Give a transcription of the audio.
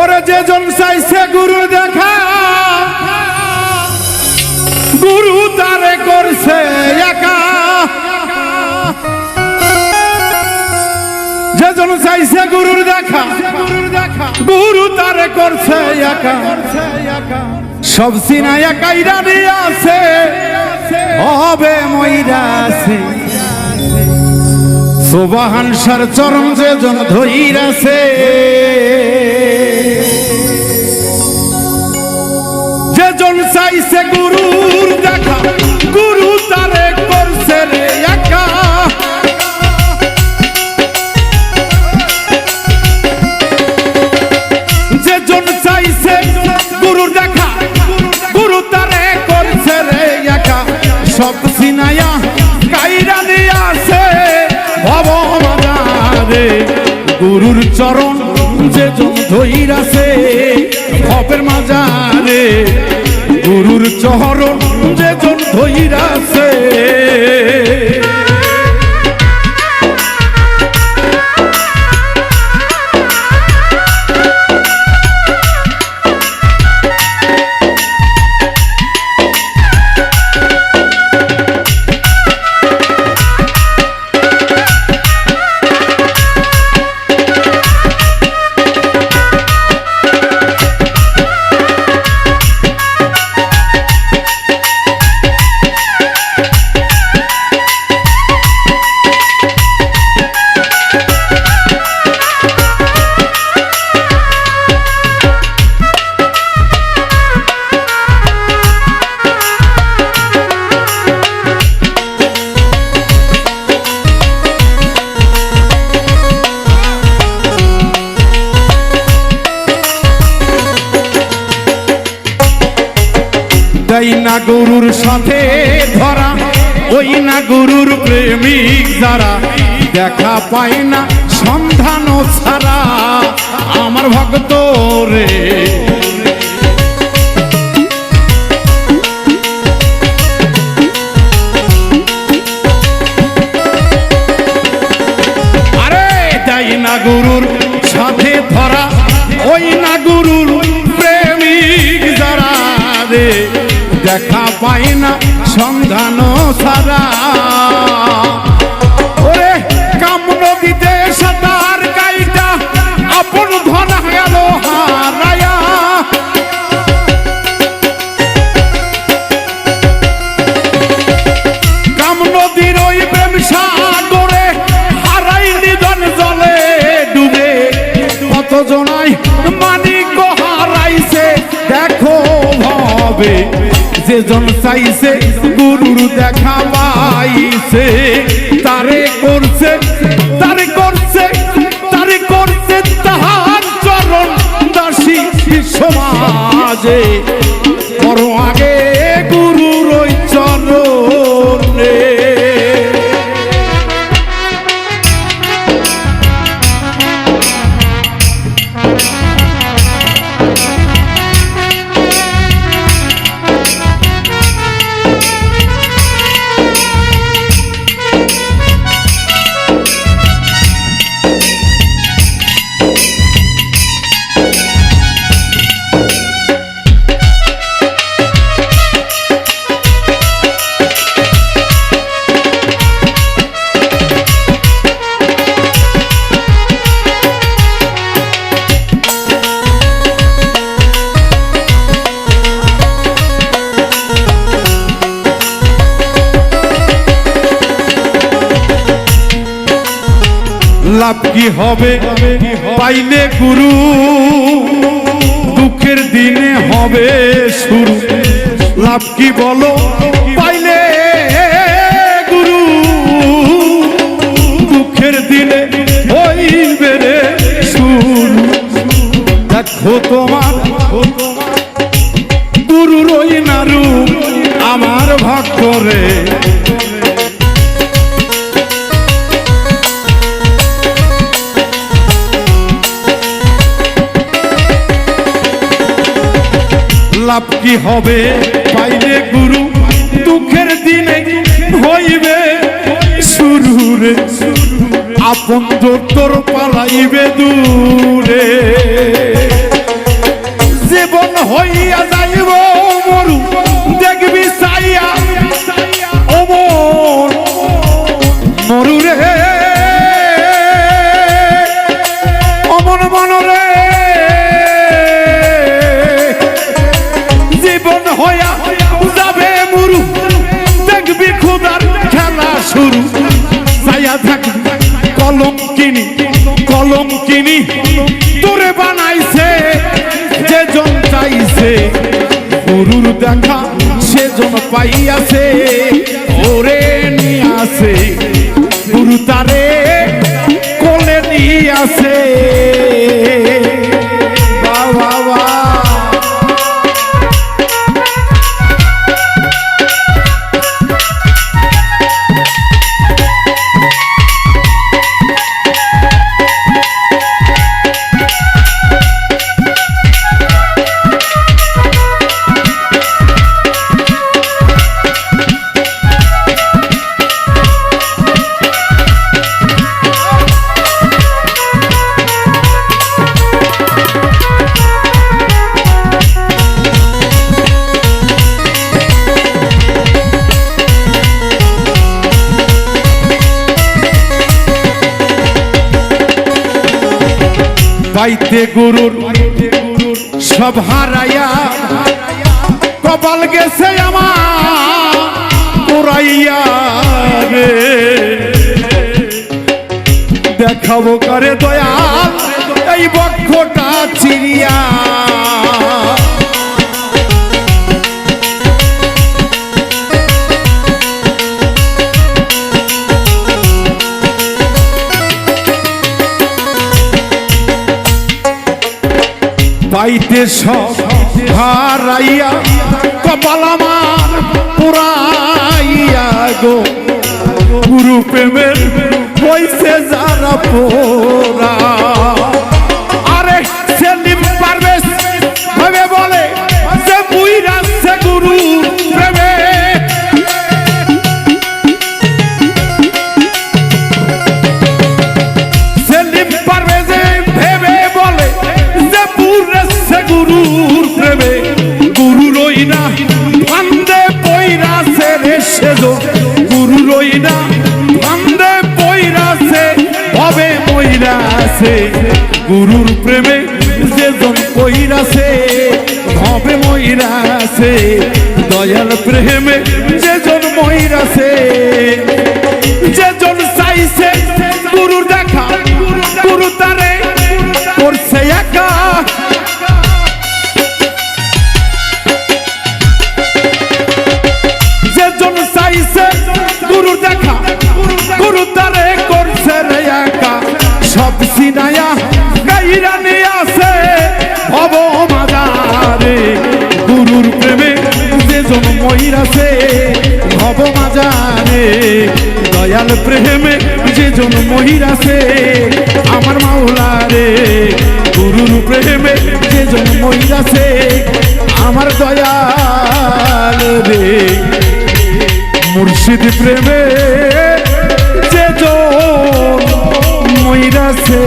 ওরে যে জন চাইছে গুরু দেখা, গুরু তারে করছে একা। যে জন চাইছে গুরুর দেখা, গুরু তারে করছে একা। সব সিনা একাই দাঁড়িয়ে আছে হবে ময়রা আছে। সোবাহান সার চরম যে জন চাইছে গুরুর দেখা। গুরু তারে করছে রে একা। যে জন চাইছে গুরুর দেখা, গুরু তারে করছে রে একা। সব সিনায়া কাইরা দিয়ে আছে ভব বাজারে গুরুর চরণ যে জন ধইরাছে ভবের মাজারে গুরুর চহর যে জন না গরুর সাথে ধরা। ওই না গরুর প্রেমিক যারা দেখা পায় না সন্ধান ছাড়া। আমার ভক্ত রে। আরে, তাই না গরুর পায় না সন্ধান সারা। ওরে কাম নদীতে সাঁতার গাইটা আপন ধনা গেল হারায়া। কাম নদীর ওই প্রেম সাগরে, হারাই নিধন জলে ডুবে। কত জনাই মানিক হারাইছে, দেখো ভাবে। যে জন চাইছে, গুরুর দেখা পাইছে। তারে করছে তারে করছে তারে করছে তাহার চরণ দাসী সমাজে বড় আগে লাভ কি হবে? পাইলে গুরু দুঃখের দিনে হবে শুরু লাভ কি বলো? লাভ কি হবে? পাইলে গুরু, দুঃখের দিনে হইবে। শুরু রে আপন তোর পালাইবে দূরে। জীবন হইয়া যাইব মরু, দেখবি চাইয়া অমর। মরু কিনি তোরে বানাইছে যে জন চাইছে। গরুর দেখা সেজন পাইয়াছে, ওরে নিয়াছে গুরু তারে কোলে নিয়াছে পাইতে গুরুর সব হারাইয়া কপাল গেছে আমার রে। দেখাবো করে দয়াল এই বক্ষটা চিরিয়া পাইতে সব হারাইয়া কপাল আমার পুরাইয়া গো। গুরু প্রেমের হইছে যারা পোরা মইরাছে গুরুর প্রেমে যেজন পইরাছে হবে আছে দয়াল প্রেমে যেজন মইরাছে যেজন চাইছে দয়াল প্রেমে যে জন মহিরাছে আমার মাওলা রে, গুরুর প্রেমে যে জন মহিরাছে আমার দয়াল রে। মুর্শিদ প্রেমে যে জন মহিরাছে